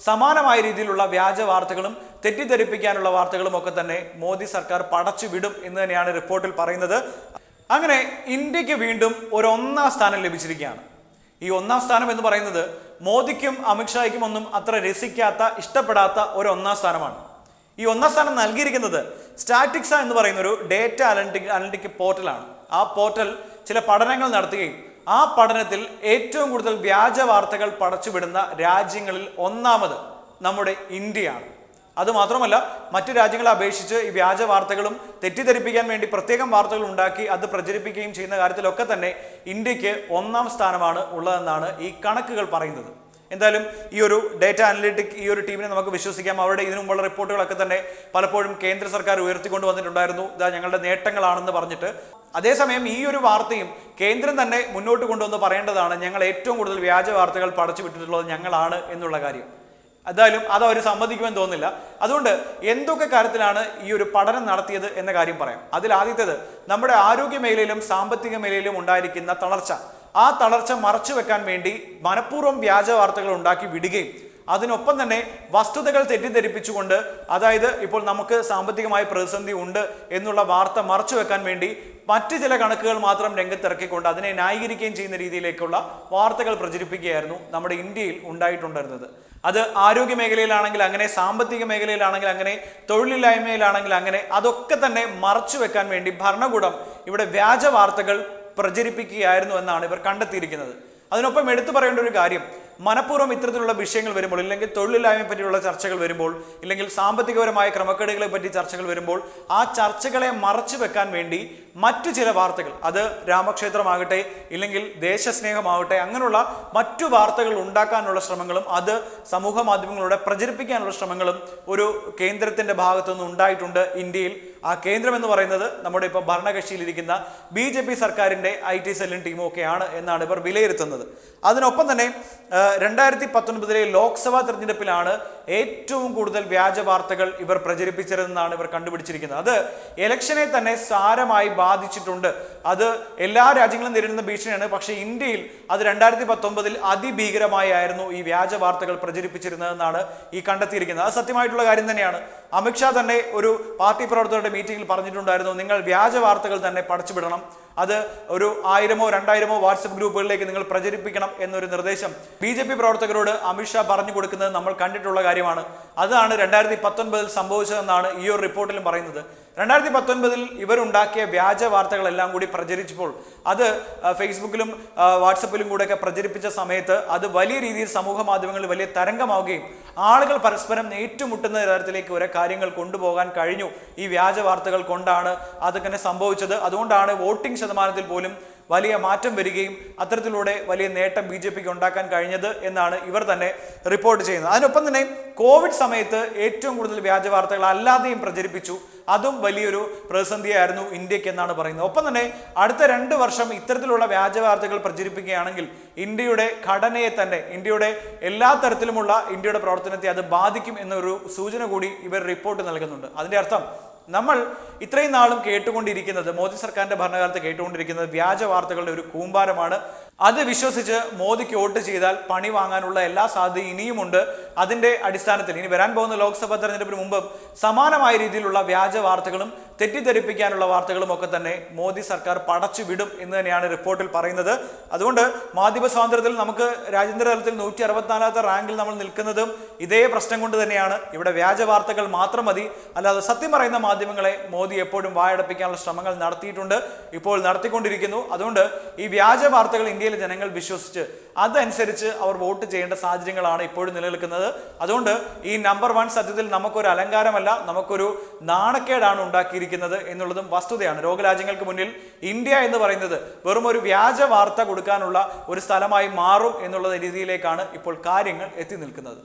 സമാനമായ രീതിയിലുള്ള വ്യാജ വാർത്തകളും തെറ്റിദ്ധരിപ്പിക്കാനുള്ള വാർത്തകളും ഒക്കെ തന്നെ മോദി സർക്കാർ പടച്ചുവിടും എന്ന് തന്നെയാണ് റിപ്പോർട്ടിൽ പറയുന്നത്. അങ്ങനെ ഇന്ത്യയ്ക്ക് വീണ്ടും ഒരു ഒന്നാം സ്ഥാനം ലഭിച്ചിരിക്കുകയാണ്. ഈ ഒന്നാം സ്ഥാനം എന്ന് പറയുന്നത് മോദിക്കും അമിത്ഷായ്ക്കും ഒന്നും അത്ര രസിക്കാത്ത ഇഷ്ടപ്പെടാത്ത ഒരു ഒന്നാം സ്ഥാനമാണ്. ഈ ഒന്നാം സ്ഥാനം നൽകിയിരിക്കുന്നത് സ്റ്റാറ്റിക്സ എന്ന് പറയുന്ന ഒരു ഡേറ്റ അനലിറ്റിക് അനലിറ്റിക് പോർട്ടലാണ്. ആ പോർട്ടൽ ചില പഠനങ്ങൾ നടത്തുകയും ആ പഠനത്തിൽ ഏറ്റവും കൂടുതൽ വ്യാജ വാർത്തകൾ പടച്ചുവിടുന്ന രാജ്യങ്ങളിൽ ഒന്നാമത് നമ്മുടെ ഇന്ത്യയാണ്. അതുമാത്രമല്ല മറ്റു രാജ്യങ്ങളെ അപേക്ഷിച്ച് ഈ വ്യാജ വാർത്തകളും തെറ്റിദ്ധരിപ്പിക്കാൻ വേണ്ടി പ്രത്യേകം വാർത്തകൾ ഉണ്ടാക്കി അത് പ്രചരിപ്പിക്കുകയും ചെയ്യുന്ന കാര്യത്തിലൊക്കെ തന്നെ ഇന്ത്യയ്ക്ക് ഒന്നാം സ്ഥാനമാണ് ഉള്ളതെന്നാണ് ഈ കണക്കുകൾ പറയുന്നത്. എന്തായാലും ഈ ഒരു ഡേറ്റ അനലിറ്റിക് ഈ ഒരു ടീമിനെ നമുക്ക് വിശ്വസിക്കാം. അവരുടെ ഇതിനു മുമ്പുള്ള റിപ്പോർട്ടുകളൊക്കെ തന്നെ പലപ്പോഴും കേന്ദ്ര സർക്കാർ ഉയർത്തിക്കൊണ്ട് വന്നിട്ടുണ്ടായിരുന്നു ഇതാ ഞങ്ങളുടെ നേട്ടങ്ങളാണെന്ന് പറഞ്ഞിട്ട് അതേസമയം ഈ ഒരു വാർത്തയും കേന്ദ്രം തന്നെ മുന്നോട്ട് കൊണ്ടുവന്ന് പറയേണ്ടതാണ് ഞങ്ങൾ ഏറ്റവും കൂടുതൽ വ്യാജ വാർത്തകൾ പടച്ചു വിട്ടിട്ടുള്ളത് ഞങ്ങളാണ് എന്നുള്ള കാര്യം. എന്തായാലും അത് അവർ സമ്മതിക്കുമെന്ന് തോന്നുന്നില്ല. അതുകൊണ്ട് എന്തൊക്കെ കാര്യത്തിലാണ് ഈ ഒരു പഠനം നടത്തിയത് എന്ന കാര്യം പറയാം. അതിൽ ആദ്യത്തേത് നമ്മുടെ ആരോഗ്യ മേഖലയിലും സാമ്പത്തിക മേഖലയിലും ഉണ്ടായിരിക്കുന്ന തളർച്ച. ആ തളർച്ച മറച്ചു വെക്കാൻ വേണ്ടി മനഃപൂർവം വ്യാജ വാർത്തകൾ ഉണ്ടാക്കി വിടുകയും അതിനൊപ്പം തന്നെ വസ്തുതകൾ തെറ്റിദ്ധരിപ്പിച്ചുകൊണ്ട് അതായത് ഇപ്പോൾ നമുക്ക് സാമ്പത്തികമായ പ്രതിസന്ധി ഉണ്ട് എന്നുള്ള വാർത്ത മറച്ചു വെക്കാൻ വേണ്ടി മറ്റ് ചില കണക്കുകൾ മാത്രം രംഗത്തിറക്കിക്കൊണ്ട് അതിനെ ന്യായീകരിക്കുകയും ചെയ്യുന്ന രീതിയിലേക്കുള്ള വാർത്തകൾ പ്രചരിപ്പിക്കുകയായിരുന്നു നമ്മുടെ ഇന്ത്യയിൽ ഉണ്ടായിട്ടുണ്ടായിരുന്നത്. അത് ആരോഗ്യ മേഖലയിലാണെങ്കിൽ അങ്ങനെ സാമ്പത്തിക മേഖലയിലാണെങ്കിൽ അങ്ങനെ തൊഴിലില്ലായ്മയിലാണെങ്കിൽ അങ്ങനെ അതൊക്കെ തന്നെ മറച്ചു വെക്കാൻ വേണ്ടി ഭരണകൂടം ഇവിടെ വ്യാജ വാർത്തകൾ പ്രചരിപ്പിക്കുകയായിരുന്നു എന്നാണ് ഇവർ കണ്ടെത്തിയിരിക്കുന്നത്. അതിനൊപ്പം എടുത്തു പറയേണ്ട ഒരു കാര്യം മനഃപൂർവം ഇത്തരത്തിലുള്ള വിഷയങ്ങൾ വരുമ്പോൾ ഇല്ലെങ്കിൽ തൊഴിലില്ലായ്മയെ പറ്റിയുള്ള ചർച്ചകൾ വരുമ്പോൾ ഇല്ലെങ്കിൽ സാമ്പത്തികപരമായ ക്രമക്കേടുകളെ പറ്റി ചർച്ചകൾ വരുമ്പോൾ ആ ചർച്ചകളെ മറച്ചു വെക്കാൻ വേണ്ടി മറ്റു ചില വാർത്തകൾ അത് രാമക്ഷേത്രമാകട്ടെ ഇല്ലെങ്കിൽ ദേശസ്നേഹമാകട്ടെ അങ്ങനെയുള്ള മറ്റു വാർത്തകൾ ഉണ്ടാക്കാനുള്ള ശ്രമങ്ങളും അത് സമൂഹ മാധ്യമങ്ങളിലൂടെ പ്രചരിപ്പിക്കാനുള്ള ശ്രമങ്ങളും ഒരു കേന്ദ്രത്തിന്റെ ഭാഗത്തുനിന്ന് ഉണ്ടായിട്ടുണ്ട് ഇന്ത്യയിൽ. ആ കേന്ദ്രം എന്ന് പറയുന്നത് നമ്മുടെ ഇപ്പോൾ ഭരണകക്ഷിയിലിരിക്കുന്ന ബി ജെ പി സർക്കാരിന്റെ ഐ ടി സെല്ലും ടീമും ഒക്കെയാണ് എന്നാണ് ഇവർ വിലയിരുത്തുന്നത്. അതിനൊപ്പം തന്നെ രണ്ടായിരത്തി പത്തൊൻപതിലെ ലോക്സഭാ തെരഞ്ഞെടുപ്പിലാണ് ഏറ്റവും കൂടുതൽ വ്യാജ വാർത്തകൾ ഇവർ പ്രചരിപ്പിച്ചിരുന്നതാണ് ഇവർ കണ്ടുപിടിച്ചിരിക്കുന്നത്. അത് ഇലക്ഷനെ തന്നെ സാരമായി ബാധിച്ചിട്ടുണ്ട്. അത് എല്ലാ രാജ്യങ്ങളും നേരിടുന്ന ഭീഷണിയാണ്. പക്ഷേ ഇന്ത്യയിൽ അത് രണ്ടായിരത്തി പത്തൊമ്പതിൽ അതിഭീകരമായായിരുന്നു ഈ വ്യാജ വാർത്തകൾ പ്രചരിപ്പിച്ചിരുന്നതെന്നാണ് ഈ കണ്ടെത്തിയിരിക്കുന്നത്. അത് സത്യമായിട്ടുള്ള കാര്യം തന്നെയാണ്. അമിത്ഷാ തന്നെ ഒരു പാർട്ടി പ്രവർത്തകരുടെ മീറ്റിംഗിൽ പറഞ്ഞിട്ടുണ്ടായിരുന്നു നിങ്ങൾ വ്യാജ വാർത്തകൾ തന്നെ പടച്ചുവിടണം അത് ഒരു ആയിരമോ രണ്ടായിരമോ വാട്സപ്പ് ഗ്രൂപ്പുകളിലേക്ക് നിങ്ങൾ പ്രചരിപ്പിക്കണം എന്നൊരു നിർദ്ദേശം ബി ജെ പി പ്രവർത്തകരോട് അമിത്ഷാ പറഞ്ഞു കൊടുക്കുന്നത് നമ്മൾ കണ്ടിട്ടുള്ള കാര്യമാണ്. അതാണ് രണ്ടായിരത്തി പത്തൊൻപതിൽ സംഭവിച്ചതെന്നാണ് ഈ ഒരു റിപ്പോർട്ടിലും പറയുന്നത്. രണ്ടായിരത്തി പത്തൊൻപതിൽ ഇവരുണ്ടാക്കിയ വ്യാജ വാർത്തകളെല്ലാം കൂടി പ്രചരിച്ചപ്പോൾ അത് ഫേസ്ബുക്കിലും വാട്സപ്പിലും കൂടെയൊക്കെ പ്രചരിപ്പിച്ച സമയത്ത് അത് വലിയ രീതിയിൽ സമൂഹ മാധ്യമങ്ങളിൽ വലിയ തരംഗമാവുകയും ആളുകൾ പരസ്പരം ഏറ്റുമുട്ടുന്ന തരത്തിലേക്ക് വരെ കാര്യങ്ങൾ കൊണ്ടുപോകാൻ കഴിഞ്ഞു. ഈ വ്യാജ വാർത്തകൾ കൊണ്ടാണ് അതൊക്കെ സംഭവിച്ചത്. അതുകൊണ്ടാണ് വോട്ടിംഗ് ശതമാനത്തിൽ പോലും വലിയ മാറ്റം വരികയും അത്തരത്തിലൂടെ വലിയ നേട്ടം ബി ജെ പിക്ക് ഉണ്ടാക്കാൻ കഴിഞ്ഞത് എന്നാണ് ഇവർ തന്നെ റിപ്പോർട്ട് ചെയ്യുന്നത്. അതിനൊപ്പം തന്നെ കോവിഡ് സമയത്ത് ഏറ്റവും കൂടുതൽ വ്യാജ വാർത്തകൾ അല്ലാതെയും പ്രചരിപ്പിച്ചു. അതും വലിയൊരു പ്രതിസന്ധിയായിരുന്നു ഇന്ത്യയ്ക്ക് എന്നാണ് പറയുന്നത്. ഒപ്പം തന്നെ അടുത്ത രണ്ട് വർഷം ഇത്തരത്തിലുള്ള വ്യാജ വാർത്തകൾ പ്രചരിപ്പിക്കുകയാണെങ്കിൽ ഇന്ത്യയുടെ ഘടനയെ തന്നെ ഇന്ത്യയുടെ എല്ലാ തരത്തിലുമുള്ള ഇന്ത്യയുടെ പ്രവർത്തനത്തെ അത് ബാധിക്കും എന്നൊരു സൂചന കൂടി ഇവർ റിപ്പോർട്ട് നൽകുന്നുണ്ട്. അതിന്റെ അർത്ഥം നമ്മൾ ഇത്രയും നാളും കേട്ടുകൊണ്ടിരിക്കുന്നത് മോദി സർക്കാരിന്റെ ഭരണകാലത്ത് കേട്ടുകൊണ്ടിരിക്കുന്നത് വ്യാജ വാർത്തകളുടെ ഒരു കൂമ്പാരമാണ്. അത് വിശ്വസിച്ച് മോദിക്ക് വോട്ട് ചെയ്താൽ പണി വാങ്ങാനുള്ള എല്ലാ സാധ്യതയും ഇനിയുമുണ്ട്. അതിന്റെ അടിസ്ഥാനത്തിൽ ഇനി വരാൻ പോകുന്ന ലോക്സഭാ തെരഞ്ഞെടുപ്പിന് മുമ്പ് സമാനമായ രീതിയിലുള്ള വ്യാജ വാർത്തകളും തെറ്റിദ്ധരിപ്പിക്കാനുള്ള വാർത്തകളും ഒക്കെ തന്നെ മോദി സർക്കാർ പടച്ചു വിടും എന്ന് തന്നെയാണ് റിപ്പോർട്ടിൽ പറയുന്നത്. അതുകൊണ്ട് മാധ്യമ സ്വാതന്ത്ര്യത്തിൽ നമുക്ക് രാജ്യാന്തര തലത്തിൽ നൂറ്റി അറുപത്തിനാലാമത്തെ റാങ്കിൽ നമ്മൾ നിൽക്കുന്നതും ഇതേ പ്രശ്നം കൊണ്ട് തന്നെയാണ്. ഇവിടെ വ്യാജ വാർത്തകൾ മാത്രം മതി. അല്ലാതെ സത്യം പറയുന്ന മാധ്യമങ്ങളെ മോദി എപ്പോഴും വായടപ്പിക്കാനുള്ള ശ്രമങ്ങൾ നടത്തിയിട്ടുണ്ട്. ഇപ്പോൾ നടത്തിക്കൊണ്ടിരിക്കുന്നു. അതുകൊണ്ട് ഈ വ്യാജ വാർത്തകൾ ഇന്ത്യയിലെ ജനങ്ങൾ വിശ്വസിച്ച് അതനുസരിച്ച് അവർ വോട്ട് ചെയ്യേണ്ട സാഹചര്യങ്ങളാണ് ഇപ്പോഴും നിലനിൽക്കുന്നത്. അതുകൊണ്ട് ഈ നമ്പർ വൺ സത്യത്തിൽ നമുക്കൊരു അലങ്കാരമല്ല നമുക്കൊരു നാണക്കേടാണ് ഉണ്ടാക്കിയിരിക്കുന്നത് എന്നുള്ളതും വസ്തുതയാണ്. ലോകരാജ്യങ്ങൾക്ക് മുന്നിൽ ഇന്ത്യ എന്ന് പറയുന്നത് വെറും ഒരു വ്യാജ വാർത്ത കൊടുക്കാനുള്ള ഒരു സ്ഥലമായി മാറും എന്നുള്ള രീതിയിലേക്കാണ് ഇപ്പോൾ കാര്യങ്ങൾ എത്തി നിൽക്കുന്നത്.